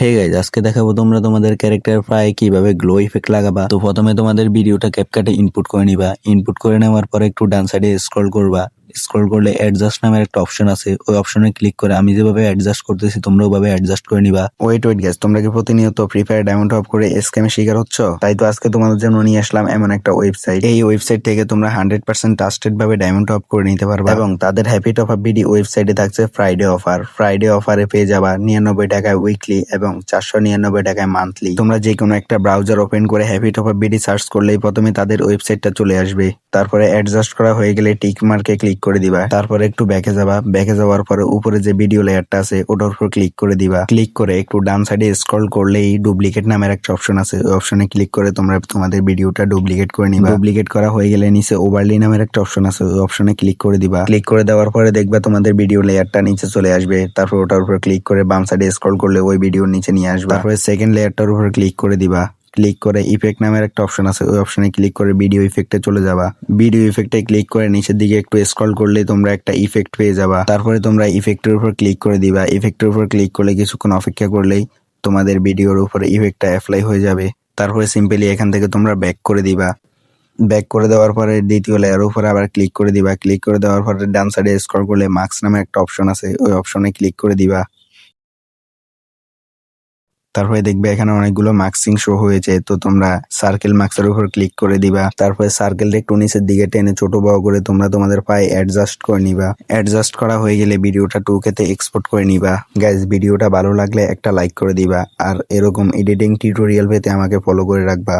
Hey guys আজকে দেখাবো তোমরা তোমাদের ক্যারেক্টার প্রায় কীভাবে গ্লো ইফেক্ট লাগাবা। তো প্রথমে তোমাদের ভিডিওটা ক্যাপকাটে ইনপুট করে নিবা। ইনপুট করে নেওয়ার পরে একটু ডান সাইডে স্ক্রল করবা। স্ক্রল করলে অ্যাডজাস্ট নামের একটা অপশন আছে। ওই অপশনে ক্লিক করে আমি যেভাবে অ্যাডজাস্ট করতেছি তোমরা ওভাবে অ্যাডজাস্ট করে নিবা। ওয়েট ওয়েট গ্যাস তোমরা কি প্রতিনিয়ত ফ্রি ফায়ার ডায়মন্ড অফ করে স্ক্যামে শিকার হচ্ছ? তাই তো আজকে তোমাদের জন্য নিয়ে আসলাম এমন একটা ওয়েবসাইট এই ওয়েবসাইট থেকে তোমরা হান্ড্রেড পার্সেন্ট ট্রাস্টেড ভাবে ডায়মন্ড অফ করে নিতে পারবা। এবং তাদের হ্যাপি টপ আপ বিডি ওয়েবসাইটে থাকছে ফ্রাইডে অফার ফ্রাইডে অফারে পেয়ে যাবা নিরানব্বই টাকায় উইকলি এবং চারশো নিরানব্বই টাকায় মান্থলি তোমরা যে কোনো একটা ব্রাউজার ওপেন করে happy top up BD search করলেই প্রথমে তাদের ওয়েবসাইটটা চলে আসবে। তারপরে অ্যাডজাস্ট করা হয়ে গেলে টিক মার্কে ক্লিক করে দিবা। তারপরে একটু ব্যাকে যাবা। ব্যাকে যাওয়ার পরে উপরে যে ভিডিও লেয়ারটা আছে, ওটার উপর ক্লিক করে দিবা। ক্লিক করে একটু ডান সাইডে স্ক্রল করলেই ডুপ্লিকেট নামের একটা অপশন আছে। ওই অপশনে ক্লিক করে তোমরা তোমাদের ভিডিওটা ডুপ্লিকেট করে নিবা। ডুপ্লিকেট করা হয়ে গেলে নিচে ওভারলি নামের একটা অপশন আছে। ওই অপশনে ক্লিক করে দিবা। ক্লিক করে দেওয়ার পরে দেখবা তোমাদের ভিডিও লেয়ারটা নিচে চলে আসবে। তারপর ওটার উপর ক্লিক করে বাম সাইডে স্ক্রল করলে ওই ভিডিওর নিচে নিয়ে আসবে। তারপরে সেকেন্ড লেয়ারটার উপর ক্লিক করে দিবা। ক্লিক করে ইফেক্ট নামের একটা অপশন আছে, ওই অপশনে ক্লিক করে ভিডিও ইফেক্টে চলে যাবা। ভিডিও ইফেক্টে ক্লিক করে নিচের দিকে একটু স্ক্রল করলে তোমরা একটা ইফেক্ট পেয়ে যাবা। তারপরে তোমরা ইফেক্টের উপর ক্লিক করে দিবা। ইফেক্টের উপর ক্লিক করলে কিছুক্ষণ অপেক্ষা করলেই তোমাদের ভিডিওর উপরে ইফেক্টটা অ্যাপ্লাই হয়ে যাবে। তারপরে সিম্পলি এখান থেকে তোমরা ব্যাক করে দিবা। ব্যাক করে দেওয়ার পরে দ্বিতীয় লেয়ার উপরে আবার ক্লিক করে দিবা। ক্লিক করে দেওয়ার পরে ডান সাইডে স্ক্রল করলে মার্কস নামে একটা অপশন আছে, ওই অপশনে ক্লিক করে দিবা। তারপরে দেখবে এখানে অনেকগুলো মার্কসিং শো হয়েছে। তো তোমরা সার্কেল মার্কসের উপর ক্লিক করে দিবা। তারপরে সার্কেলটা একটু নিচের দিকে টেনে ছোট বড় করে তোমরা তোমাদের পায়ে অ্যাডজাস্ট করে নিবা। অ্যাডজাস্ট করা হয়ে গেলে ভিডিওটা টু টুকেতে এক্সপোর্ট করে নিবা। গ্যাস ভিডিওটা ভালো লাগলে একটা লাইক করে দিবা। আর এরকম এডিটিং টিউটোরিয়াল পেতে আমাকে ফলো করে রাখবা।